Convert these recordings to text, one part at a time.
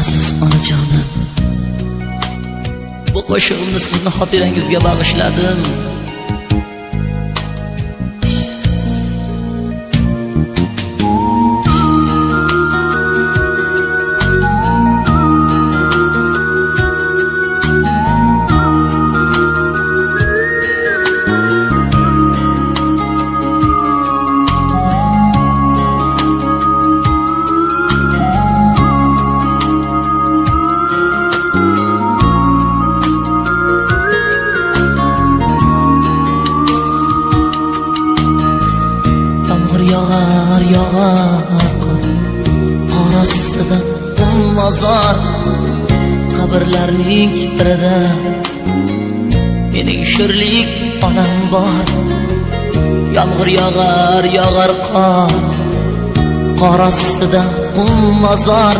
aziz onajonim. Bu qo'shig'imni sizni xotirangizga bag'ishladim. Mozor qabrlarning birida mening shirlik onam bor yomg'ir yog'ar yog'ar qor qor ostida mozor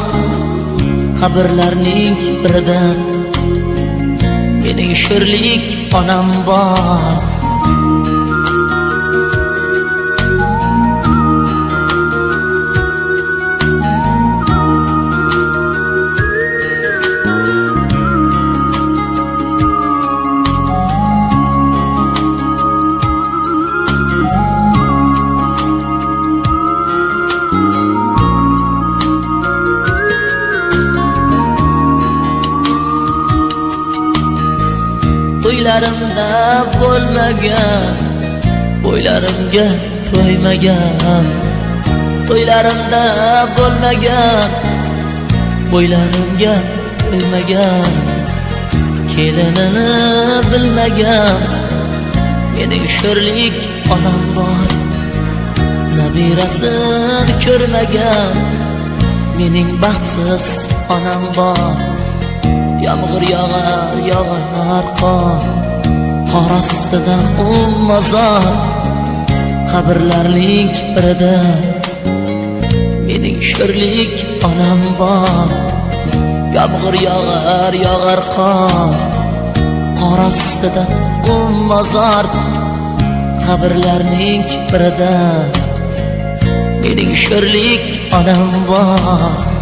qabrlarning birida mening shirlik onam bor to'ylarimda bo'lmagan bo'ylarimga to'ymagan to'ylarimda bo'lmagan bo'ylarimga to'ymagan kelinini bilmagan mening sho'rlik onam bor nabirasin ko'rmagan mening baxtsiz onam bor Yağmur yağar yağar qor Qor ostida mozor Qabrlarning birida Mening sho'rlik onam bor. Yomg'ir yog'ar yog'ar qor Qor ostida mozor Qabrlarning birida Mening sho'rlik onam bor.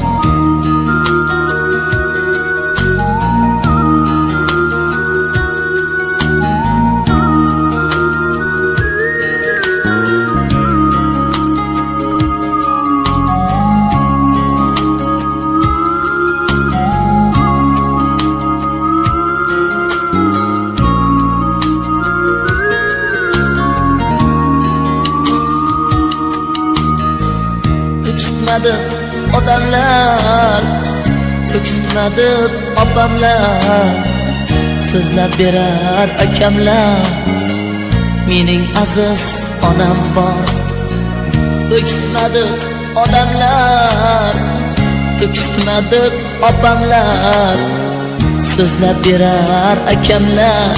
Öksütmedi odamlar Öksütmedi opamlar. So'zlab berar akamlar Mening aziz onam bor. Öksütmedi odamlar Öksütmedi opamlar. So'zlab berar akamlar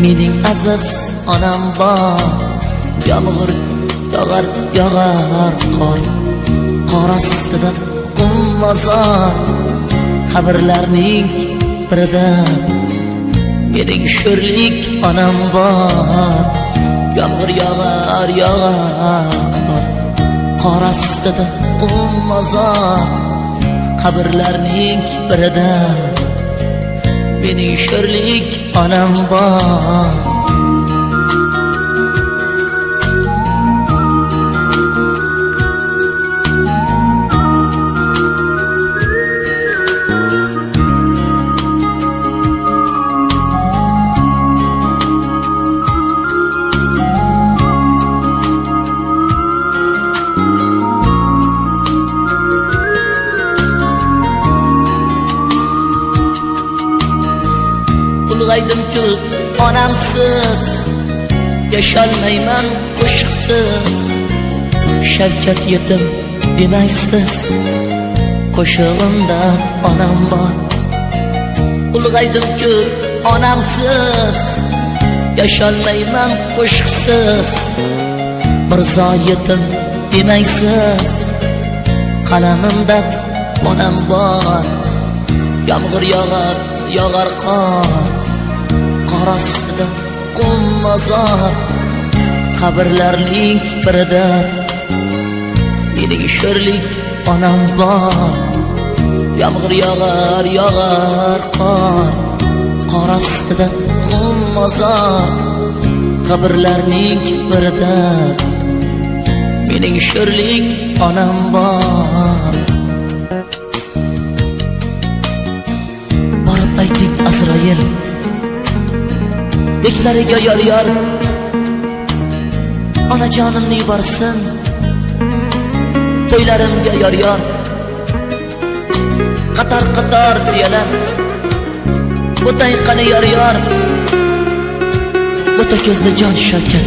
Mening aziz onam bor. Yomg'ir yog'ar yog'ar qor. Qor ostida mozor qabrlarning birida mening sho'rlik onam bor. Yomg'ir yog'ar yog'ar qor ostida mozor qabrlarning birida mening sho'rlik onam bor ulg'aydimku onamsiz yasholmayman qo'shiqsiz shavkat yetim demaysiz qo'shig'imda onam bor ulg'aydimku onamsiz yasholmayman qo'shiqsiz mirzo yetim demaysiz qalamimda onam bor yomg'ir yog'ar yog'ar qor qor ostida mozor qabrlarning birida mening sho'rlik onam bor. Yağmur yağar yağar qor Qor ostida qum mozor Qabrlarning birida Mening sho'rlik onam bor. Borib ayting Azroil Beklariga yor yor Onajonimni yuborsin To'ylarimga yor yor Qator qator tuyalar O'tay qani yor yor O'ta ko'zli jon shavkat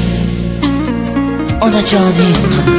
Onajoning qani